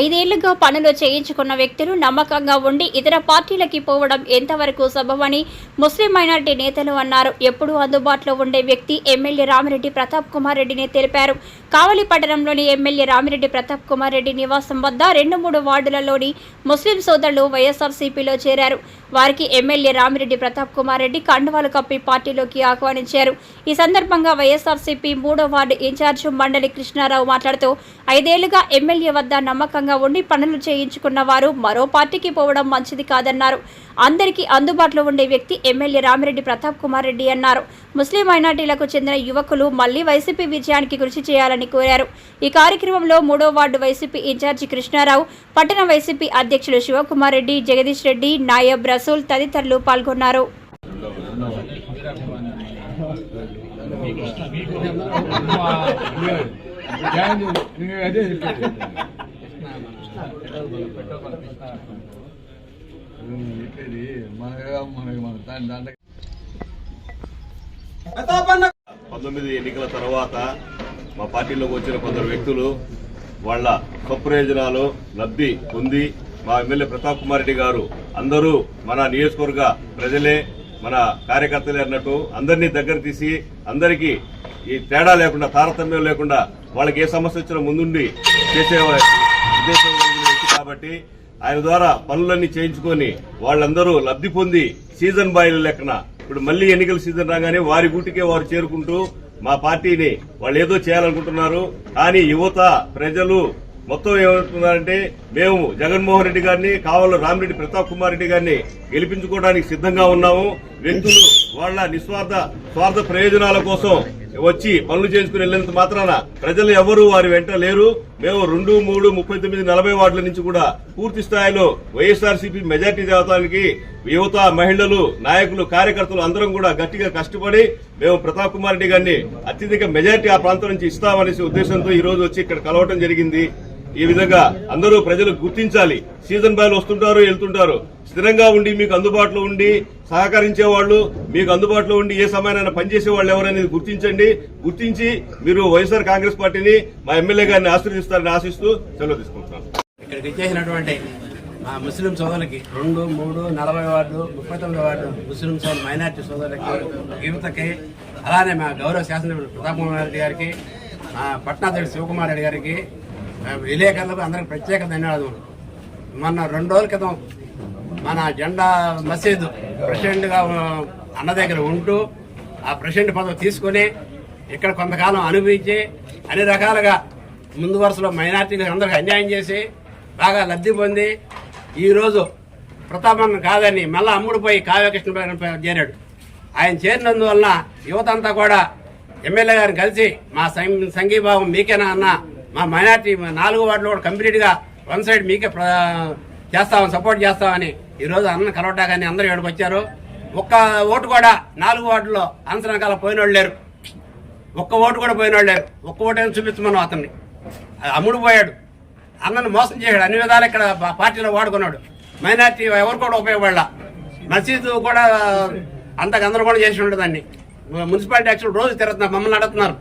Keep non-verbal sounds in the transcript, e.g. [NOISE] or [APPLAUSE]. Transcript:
ఐదేళ్ళుగా పనులు చేయించుకున్న వ్యక్తులు నమ్మకంగా ఉండి ఇతర పార్టీలకి పోవడం ఎంతవరకు సబబని ముస్లిం మైనార్టీ నేతలు అన్నారు. ఎప్పుడూ అందుబాటులో ఉండే వ్యక్తి ఎమ్మెల్యే రామిరెడ్డి ప్రతాప్ కుమార్ రెడ్డిని తెలిపారు. కావలి పట్టణంలోని ఎమ్మెల్యే రామిరెడ్డి ప్రతాప్ కుమార్ రెడ్డి నివాసం వద్ద రెండు మూడు వార్డులలోని ముస్లిం సోదరులు వైఎస్ఆర్సీపీలో చేరారు. వారికి ఎమ్మెల్యే రామిరెడ్డి ప్రతాప్ కుమార్ రెడ్డి కండువాలు కప్పి పార్టీలోకి ఆహ్వానించారు. ఈ సందర్భంగా వైఎస్ఆర్సీపీ మూడో వార్డు ఇన్ఛార్జ్ మండలి కృష్ణారావు మాట్లాడుతూ ఐదేళ్ళుగా ఎమ్మెల్యే వద్ద నమ్మకంగా ఉండి పనులు చేయించుకున్న వారు మరో పార్టీకి పోవడం మంచిది కాదన్నారు. అందరికీ అందుబాటులో ఉండే వ్యక్తి ఎమ్మెల్యే రామిరెడ్డి ప్రతాప్ కుమార్ రెడ్డి అన్నారు. ముస్లిం మైనార్టీలకు చెందిన యువకులు మళ్ళీ వైసీపీ విజయానికి కృషి చేయాలని కోరారు. ఈ కార్యక్రమంలో మూడో వార్డు వైసీపీ ఇన్ఛార్జి కృష్ణారావు పట్టణ వైసీపీ అధ్యక్షులు శివకుమార్ రెడ్డి జగదీష్ రెడ్డి నాయబ్ రసూల్ తదితరులు పాల్గొన్నారు. [LAUGHS] అదే పంతొమ్మిది ఎన్నికల తర్వాత మా పార్టీలోకి వచ్చిన కొందరు వ్యక్తులు వాళ్ళ స్వప్రయోజనాలు లబ్ధి పొంది మా ఎమ్మెల్యే ప్రతాప్ కుమార్ రెడ్డి గారు అందరూ మన నియోజకవర్గ ప్రజలే మన కార్యకర్తలే అన్నట్టు అందరినీ దగ్గర తీసి అందరికీ ఈ తేడా లేకుండా తారతమ్యం లేకుండా వాళ్ళకి ఏ సమస్య వచ్చినా ముందుండి చేసే ఉద్దేశం కాబట్టి ఆయన ద్వారా పనులన్నీ చేయించుకొని వాళ్ళందరూ లబ్ధి పొంది సీజన్ బాయిల లెక్కన ఇప్పుడు మళ్ళీ ఎన్నికల సీజన్ రాగానే వారి గూటికే వారు చేరుకుంటూ మా పార్టీని వాళ్ళు ఏదో చేయాలనుకుంటున్నారు. కానీ యువత ప్రజలు మొత్తం ఏమంటున్నారంటే మేము జగన్మోహన్ రెడ్డి గారిని కావాల రామిరెడ్డి ప్రతాప్ కుమార్ రెడ్డి గారిని గెలిపించుకోవడానికి సిద్ధంగా ఉన్నాము. వ్యక్తులు వాళ్ళ నిస్వార్థ స్వార్థ ప్రయోజనాల కోసం వచ్చి పనులు చేసుకుని వెళ్ళినంత మాత్రాన ప్రజలు ఎవరు వారి వెంట లేరు. మేము రెండు మూడు ముప్పై తొమ్మిది నలభై వార్డుల నుంచి కూడా పూర్తి స్థాయిలో వైఎస్ఆర్సీపీ మెజార్టీ దేవతానికి యువత మహిళలు నాయకులు కార్యకర్తలు అందరం కూడా గట్టిగా కష్టపడి మేము ప్రతాప్ కుమార్ రెడ్డి గారిని అత్యధిక మెజార్టీ ఆ ప్రాంతం నుంచి ఇస్తామనేసి ఉద్దేశంతో ఈ రోజు వచ్చి ఇక్కడ కలవటం జరిగింది. ఈ విధంగా అందరూ ప్రజలు గుర్తించాలి. సీజన్ బాయలు వస్తుంటారు వెళ్తుంటారు. స్థిరంగా ఉండి మీకు అందుబాటులో ఉండి సహకరించే వాళ్ళు మీకు అందుబాటులో ఉండి ఏ సమయాన్ని పనిచేసే వాళ్ళు ఎవరనేది గుర్తించండి. గుర్తించి మీరు వైఎస్ఆర్ కాంగ్రెస్ పార్టీని మా ఎమ్మెల్యే గారిని ఆశీర్వదిస్తారని ఆశిస్తూ సెలవు తీసుకుంటున్నాను ఇక్కడికి వచ్చేసినటువంటి మా ముస్లిం సోదరులకి రెండు మూడు నలభై వార్డు ముప్పై తొమ్మిది వార్డు ముస్లిం సోదరు మైనార్టీ సోదరులకి యువతకి అలానే మా గౌరవ శాసనసభ్యులు ప్రతాప్ కుమార్ రెడ్డి గారికి మా పట్నాధ్యుడు శివకుమార్ రెడ్డి గారికి విలేకరులకు అందరికి ప్రత్యేక ధన్యవాదములు. మొన్న రెండు రోజుల క్రితం మన జెండా మసీదు ప్రెసిడెంట్గా అన్న దగ్గర ఉంటూ ఆ ప్రెసిడెంట్ పదవి తీసుకొని ఇక్కడ కొంతకాలం అనుభవించి అన్ని రకాలుగా ముందు వరుసలో మైనార్టీలకు అందరికి అన్యాయం చేసి బాగా లబ్ధి పొంది ఈరోజు ప్రతాపన్న కాదని మళ్ళా అమ్ముడుపోయి కావ్యకృష్ణ చేరాడు. ఆయన చేరినందువలన యువత అంతా కూడా ఎమ్మెల్యే గారిని కలిసి మా సం- సంఘీభావం మీకేనా అన్న మా మైనార్టీ నాలుగు వార్డులో కూడా కంప్లీట్గా వన్ సైడ్ మీకే చేస్తామని సపోర్ట్ చేస్తామని ఈరోజు అన్న కానీ అందరూ ఇక్కడికి వచ్చారు. ఒక్క ఓటు కూడా నాలుగు వార్డులో అంచనాకాల పోయిన వాళ్ళు లేరు. ఒక్క ఓటు కూడా పోయిన వాళ్ళు లేరు. ఒక్క ఓటు అయినా చూపించమన్నాం అతన్ని? అమ్ముడు పోయాడు. అన్నను మోసం చేశాడు. అన్ని విధాలు ఇక్కడ పార్టీలో వాడుకున్నాడు. మైనార్టీ ఎవరు కూడా ఉపయోగపడాల. మసీదు కూడా అంత గందరగోళం చేసి ఉండదండి మున్సిపాలిటీ యాక్చువల్ రోజు తిరుగుతున్నారు మమ్మల్ని అడుగుతున్నారు.